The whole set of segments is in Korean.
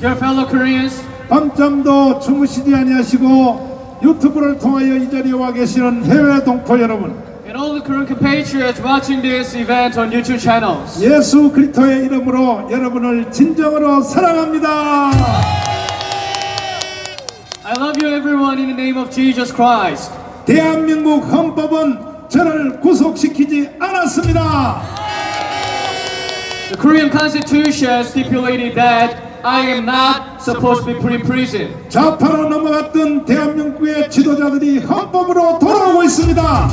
Dear fellow Koreans, 밤잠도 주무시지 아니하시고 유튜브를 통하여 이 자리에 와 계시는 해외 동포 여러분 and all the Korean compatriots watching this event on YouTube channels. 예수 그리스도의 이름으로 여러분을 진정으로 사랑합니다. I love you everyone in the name of Jesus Christ. 대한민국 헌법은 저를 구속시키지 않았습니다. The Korean Constitution stipulated that I am not supposed to be put in prison. 좌파로 넘어갔던 대한민국의 지도자들이 헌법으로 돌아오고 있습니다.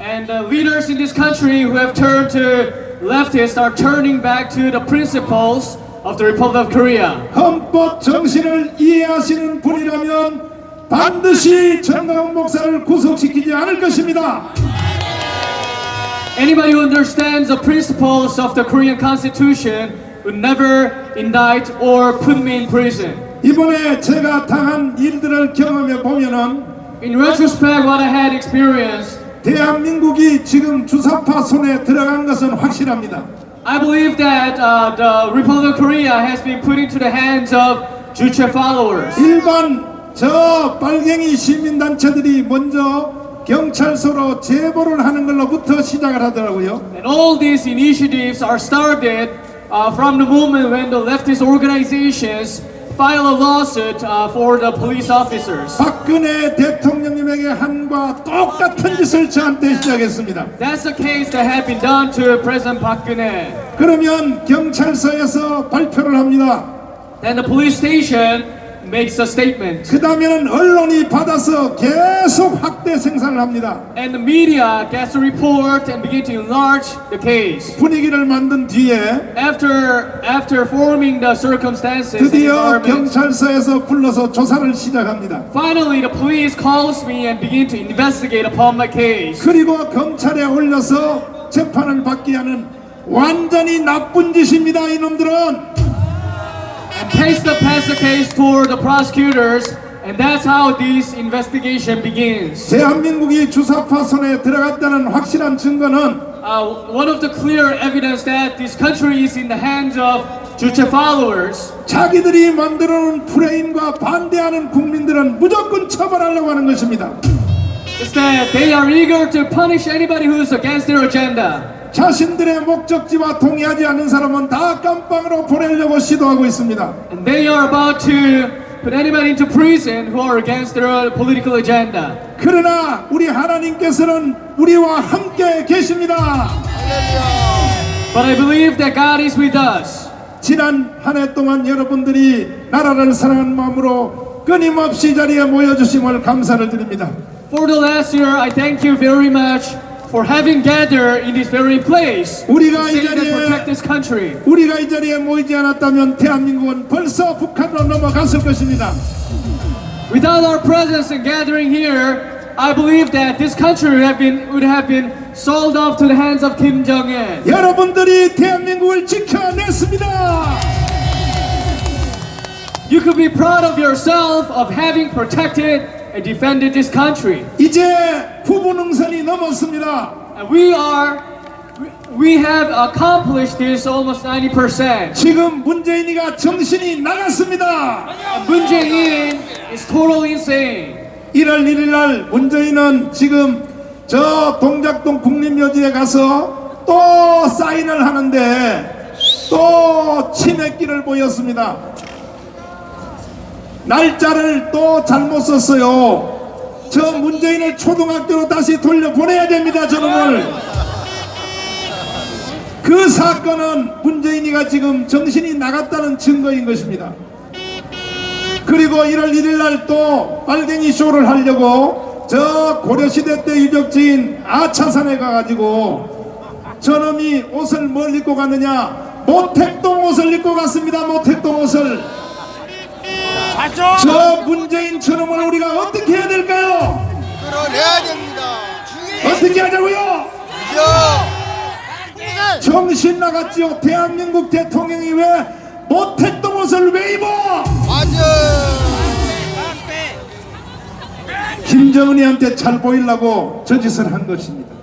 And the leaders in this country who have turned to leftists are turning back to the principles of the Republic of Korea. 헌법 정신을 이해하시는 분이라면 반드시 정강 목사를 구속시키지 않을 것입니다. Anybody who understands the principles of the Korean Constitution would never indict or put me in prison. 이번에 제가 당한 일들을 경험해 보면은 In retrospect, what I had experienced, 대한민국이 지금 주사파 손에 들어간 것은 확실합니다. I believe that uh, the Republic of Korea has been put into the hands of Juche followers. 일반 저 빨갱이 시민단체들이 먼저 경찰서로 제보를 하는 걸로부터 시작을 하더라고요. And all these initiatives are started uh, from the moment when the leftist organizations file a lawsuit uh, for the police officers. 박근혜 대통령님에게 한과 똑같은 짓을 저한테 시작했습니다. That's the case that had been done to President Park Geun-hye. 그러면 경찰서에서 발표를 합니다. Then the police station makes a statement. 그 다음에는 언론이 받아서 계속 확대 생산을 합니다. And the media gets a report and begin to enlarge the case. 분위기를 만든 뒤에 After after forming the circumstances and 드디어 environment, 경찰서에서 불러서 조사를 시작합니다. finally the police calls me and begin to investigate upon my case. 그리고 검찰에 올려서 재판을 받게 하는 완전히 나쁜 짓입니다. 이놈들은 and takes the the case for the prosecutors, and that's how this investigation begins. 대한민국이 주사 파 손에 들어갔다는 확실한 증거는 Uh, one of the clear evidence that this country is in the hands of Juche followers 자기들이 만들어놓은 프레임과 반대하는 국민들은 무조건 처벌하려고 하는 것입니다. is that they are eager to punish anybody who is against their agenda. 자신들의 목적지와 동의하지 않는 사람은 다 깜빵으로 보내려고 시도하고 있습니다. And they are about to put anybody into prison who are against their political agenda. 그러나 우리 하나님께서는 우리와 함께 계십니다. But I believe that God is with us. 지난 한 해 동안 여러분들이 나라를 사랑하는 마음으로 끊임없이 이 자리에 모여 주심을 감사를 드립니다. For the last year, I thank you very much for having gathered in this very place to 우리가 이 save and protect 자리에 this country. 우리가 이 자리에 모이지 않았다면 대한민국은 벌써 북한으로 넘어갔을 것입니다. Without our presence and gathering here, I believe that this country would have been, would have been sold off to the hands of Kim Jong-un. 여러분들이 대한민국을 지켜냈습니다. You could be proud of yourself of having protected and defended this country. 이제 부부능선이 넘었습니다. And we are, we have accomplished this almost 90%. 지금 문재인이가 정신이 나갔습니다. And Jae-in is totally insane. 1월 1일 날 문재인은 지금 저 동작동 국립묘지에 가서 또 사인을 하는데 또 치맥기를 보였습니다. 날짜를 또 잘못 썼어요. 저 문재인을 초등학교로 다시 돌려보내야 됩니다, 저놈을. 그 사건은 문재인이가 지금 정신이 나갔다는 증거인 것입니다. 그리고 1월 1일 날 또 빨갱이 쇼를 하려고 저 고려시대 때 유적지인 아차산에 가가지고 저놈이 옷을 뭘 입고 갔느냐 모택동 옷을 입고 갔습니다 모택동 옷을 저 문재인 저놈을 우리가 어떻게 해야 될까요 끌어내야 됩니다. 어떻게 하자고요 죽여! 정신 나갔지요 대한민국 대통령이 왜 모택동 옷을 왜 입어 맞아! 김정은이한테 잘 보이려고 저 짓을 한 것입니다.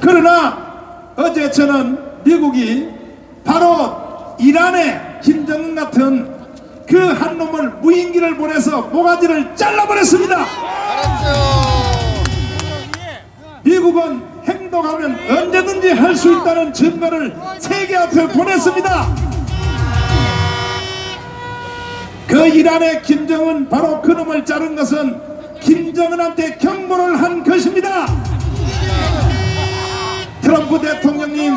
그러나 어제 저는 미국이 바로 이란의 김정은 같은 그 한 놈을 무인기를 보내서 모가지를 잘라버렸습니다. 미국은 행동하면 언제든지 할 수 있다는 증거를 세계 앞에 보냈습니다. 그 이란의 김정은 바로 그놈을 자른 것은 김정은한테 경고를 한 것입니다. 트럼프 대통령님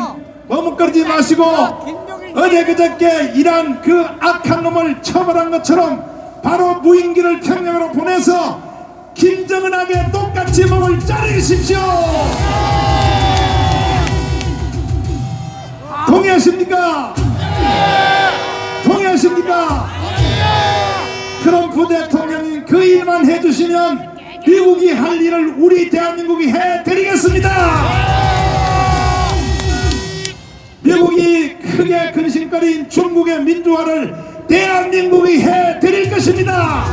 머뭇거리지 마시고 어제 그저께 이란 그 악한 놈을 처벌한 것처럼 바로 무인기를 평양으로 보내서 김정은에게 똑같이 목을 자르십시오. 동의하십니까? 동의하십니까? 트럼프 대통령이 그 일만 해주시면 미국이 할 일을 우리 대한민국이 해드리겠습니다. 미국이 크게 근심거린 중국의 민주화를 대한민국이 해드릴 것입니다.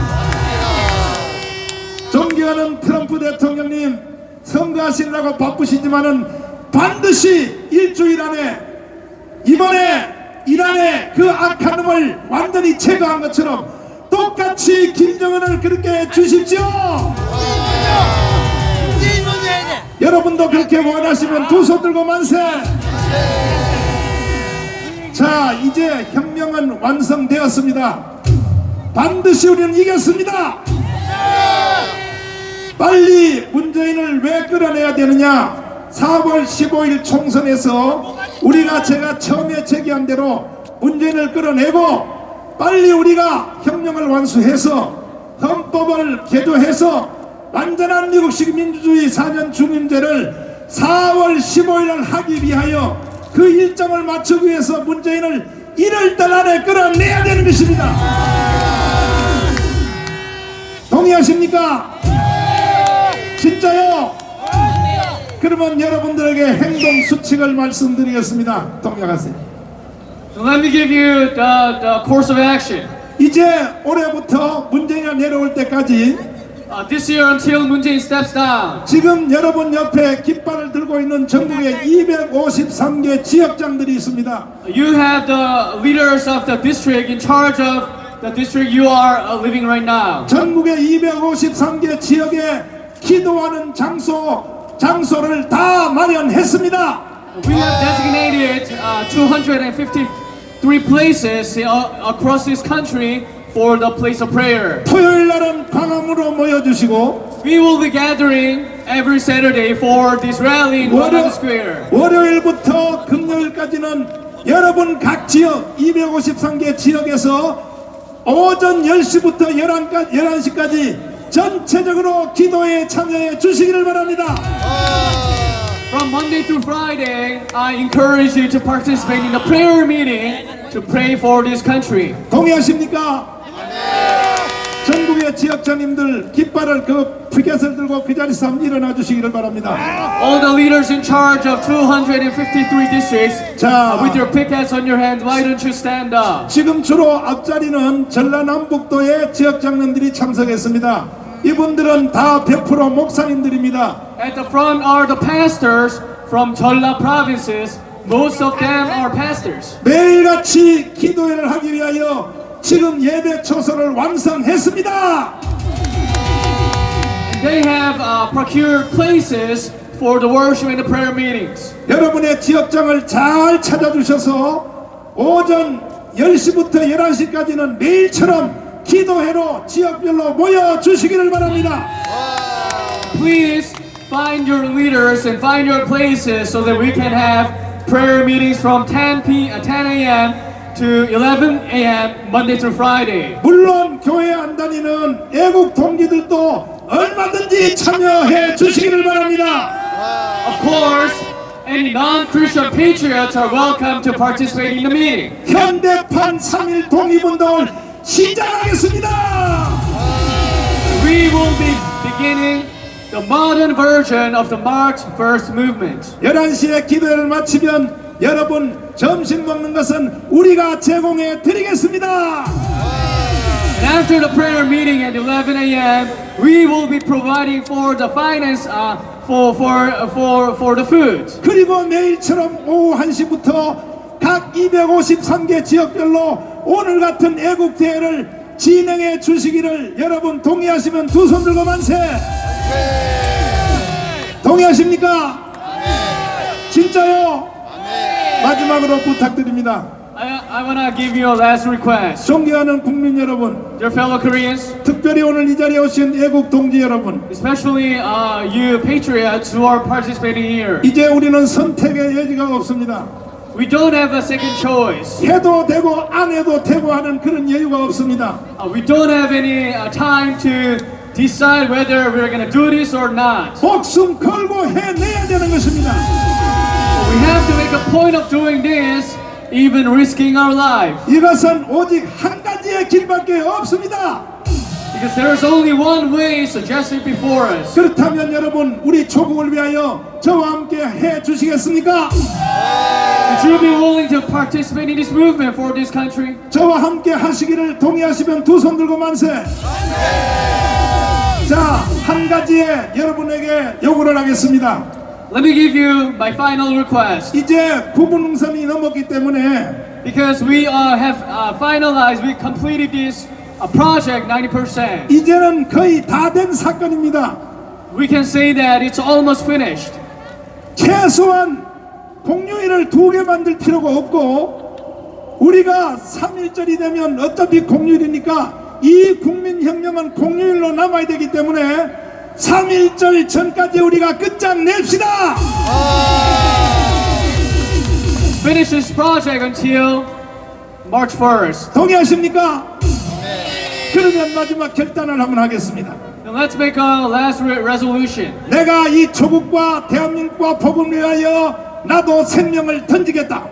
존경하는 트럼프 대통령님 선거하시느라고 바쁘시지만은 반드시 일주일 안에 이번에 이란의 그 악한 놈을 완전히 제거한 것처럼 똑같이 김정은을 그렇게 해 주십시오. 여러분도 그렇게 원하시면 두 손 들고 만세. 자, 이제 혁명은 완성되었습니다. 반드시 우리는 이겼습니다. 빨리 문재인을 왜 끌어내야 되느냐? 4월 15일 총선에서 우리가 제가 처음에 제기한 대로 문재인을 끌어내고 빨리 우리가 혁명을 완수해서 헌법을 개조해서 완전한 미국식 민주주의 4년 중임제를 4월 15일 날 하기 위하여 그 일정을 맞추기 위해서 문재인을 1월달 안에 끌어내야 되는 것입니다. 동의하십니까? 진짜요? 그러면 여러분들에게 행동 수칙을 말씀드리겠습니다. 동의하세요. So let me give you the, the course of action. 이제 올해부터 문재인이 내려올 때까지 Uh, this year until Moon Jae-in steps down, 지금 여러분 옆에 깃발을 들고 있는 전국에 253개 지역장들이 있습니다. you have the leaders of the district in charge of the district you are uh, living right now. 전국의 253개 지역에 기도하는 장소 장소를 다 마련했습니다. We have designated uh, 253 places uh, across this country for the place of prayer. 토요일 날은 광화문으로 모여주시고 We will be gathering every Saturday for this rally in 월요, Gwanghwamun Square. 월요일부터 금요일까지는 여러분 각 지역 253개 지역에서 오전 10시부터 11까, 11시까지 전체적으로 기도에 참여해 주시기를 바랍니다. From Monday through Friday, I encourage you to participate in the prayer meeting to pray for this country. 동의하십니까? 전국의 지역장님들 깃발을 그 피켓을 들고 그 자리에서 한번 일어나 주시기를 바랍니다. All the leaders in charge of 253 districts, 자, uh, with your pickets on your hands, why don't you stand up? 지금 주로 앞자리는 전라남북도의 지역장님들이 참석했습니다. 이분들은 다 100% 목사님들입니다. At the front are the pastors from Jeolla provinces. Most of them are pastors. 매일같이 기도회를 하기 위하여 지금 예배 초소를 완성했습니다. They have uh, procured places for the worship and the prayer meetings. 여러분의 지역장을 잘 찾아주셔서 오전 10시부터 11시까지는 매일처럼 기도회로 지역별로 모여 주시기를 바랍니다. Please find your leaders and find your places so that we can have prayer meetings from 10 p. uh, 10 a.m. to 11 a.m. Monday through Friday. 물론 교회 안 다니는 애국 동기들도 얼마든지 참여해 주시기를 바랍니다. Of course, any non-Christian patriots are welcome to participate in the meeting. 현대판 3.1 독립운동을 시작하겠습니다. We will be beginning the modern version of the March First movement. 11시에 기도회를 마치면 여러분 점심 먹는 것은 우리가 제공해 드리겠습니다. And after the prayer meeting at 11 a.m., we will be providing for the finance uh, for for for for the food. 그리고 매일처럼 오후 1시부터 각 253개 지역별로 오늘 같은 애국 대회를 진행해 주시기를 여러분 동의하시면 두 손 들고 만세. 동의하십니까? 진짜요? 마지막으로 부탁드립니다. I, I want to give you a last request. 존경하는 국민 여러분, Dear fellow Koreans, 특별히 오늘 이 자리에 오신 애국 동지 여러분, especially uh, you patriots who are participating here, 이제 우리는 선택의 여지가 없습니다. we don't have a second choice. 해도 되고 안 해도 되고 하는 그런 여유가 없습니다. Uh, we don't have any uh, time to decide whether we're going to do this or not. 목숨 걸고 해내야 되는 것입니다. We have to make a point of doing this, even risking our life. 이것은 오직 한 가지의 길밖에 없습니다. Because there is only one way suggested before us. 그렇다면 여러분 우리 조국을 위하여 저와 함께 해 주시겠습니까? Would you be willing to participate in this movement for this country? 저와 함께 하시기를 동의하시면 두 손 들고 만세. 자, 한 가지에 여러분에게 요구를 하겠습니다. Let me give you my final request. 이제 부분능선이 넘었기 때문에 Because we uh, have uh, finalized, we completed this uh, project 90%. 이제는 거의 다 된 사건입니다. We can say that it's almost finished. 최소한 공휴일을 두 개 만들 필요가 없고 우리가 3일절이 되면 어차피 공휴일이니까 이 국민혁명은 공휴일로 남아야 되기 때문에 3일절 전까지 우리가 끝장냅시다. Finish this project until March 1st. 동의하십니까? 그러면 마지막 결단을 한번 하겠습니다. Let's make a last re- resolution. 내가 이 조국과 대한민국과 복음을 위하여 나도 생명을 던지겠다.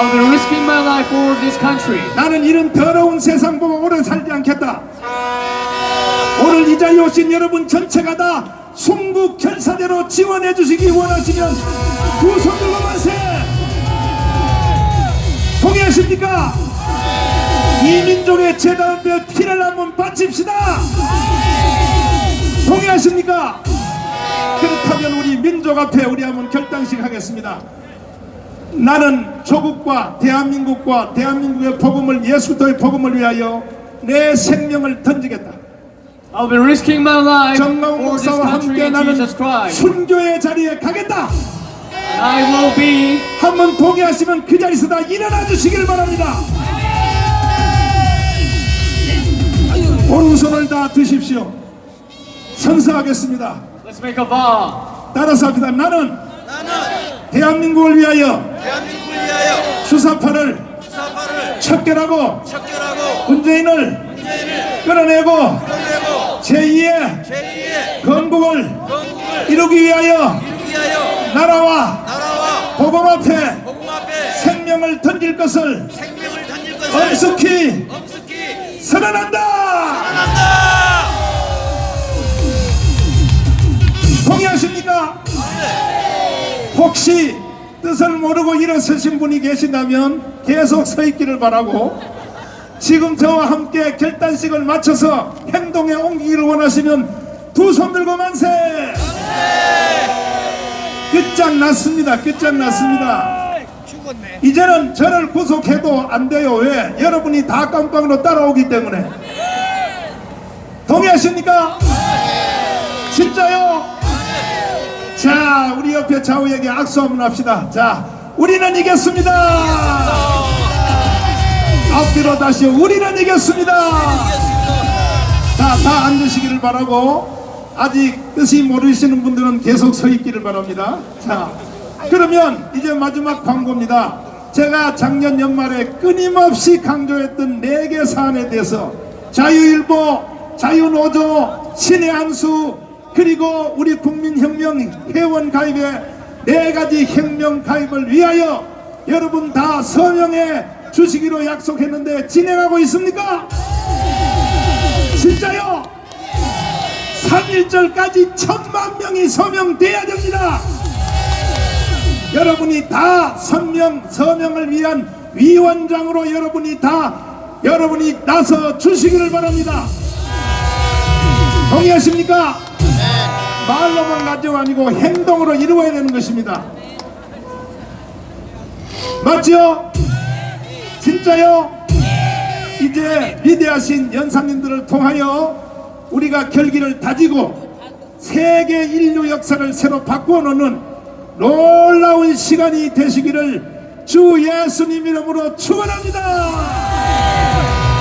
I'll be risking my life for this country. 나는 이런 더러운 세상 보고 오래 살지 않겠다. 오늘 이 자리에 오신 여러분 전체가 다 순국 결사대로 지원해 주시기 원하시면 두 손 들고 만세! 동의하십니까? 이 민족의 앞에 피를 한번 바칩시다! 동의하십니까? 그렇다면 우리 민족 앞에 우리 한번 결단식 하겠습니다. 나는 조국과 대한민국과 대한민국의 복음을 예수도의 복음을 위하여 내 생명을 던지겠다. I'll be risking my life 정강 목사와 함께 나는. 순교의 자리에 가겠다. I will be 한번 동의하시면 그 자리에서 다 일어나 주시길 바랍니다. 오른손을 다 드십시오. 선서하겠습니다. Let's make a vow. 따라서 합니다. 나는 나는 대한민국을 위하여 대한민국을 위하여 수사파를 수사파를 척결하고 척결하고 문재인을 문재인을 끌어내고 끌어내고 제2의 제2의 건국을 건국을 이루기 위하여 이루기 위하여 나라와 나라와 복음 앞에 복음 앞에 생명을 던질 것을 생명을 던질 것을 엄숙히 엄숙히 선언한다. 선언한다. 동의하십니까? 혹시 뜻을 모르고 일어서신 분이 계신다면 계속 서 있기를 바라고 지금 저와 함께 결단식을 마쳐서 행동에 옮기기를 원하시면 두 손 들고 만세! 끝장났습니다. 끝장났습니다. 이제는 저를 구속해도 안 돼요. 왜? 여러분이 다 깜빵으로 따라오기 때문에. 동의하십니까? 진짜요? 자, 우리 옆에 좌우에게 악수 한번 합시다. 자, 우리는 이겼습니다. 앞뒤로 다시요. 우리는 이겼습니다. 자, 다 앉으시기를 바라고 아직 뜻이 모르시는 분들은 계속 서 있기를 바랍니다. 자, 그러면 이제 마지막 광고입니다. 제가 작년 연말에 끊임없이 강조했던 네 개 사안에 대해서 자유일보, 자유노조, 신의 한수 그리고 우리 국민혁명 회원 가입의 네 가지 혁명 가입을 위하여 여러분 다 서명해 주시기로 약속했는데 진행하고 있습니까? 진짜요? 3일절까지 천만 명이 서명돼야 됩니다. 여러분이 다 선명, 서명을 위한 위원장으로 여러분이 다 여러분이 나서 주시기를 바랍니다. 동의하십니까? 말로만 가지고 아니고 행동으로 이루어야 되는 것입니다. 맞죠? 진짜요? 이제 위대하신 연상님들을 통하여 우리가 결기를 다지고 세계 인류 역사를 새로 바꿔놓는 놀라운 시간이 되시기를 주 예수님 이름으로 축원합니다.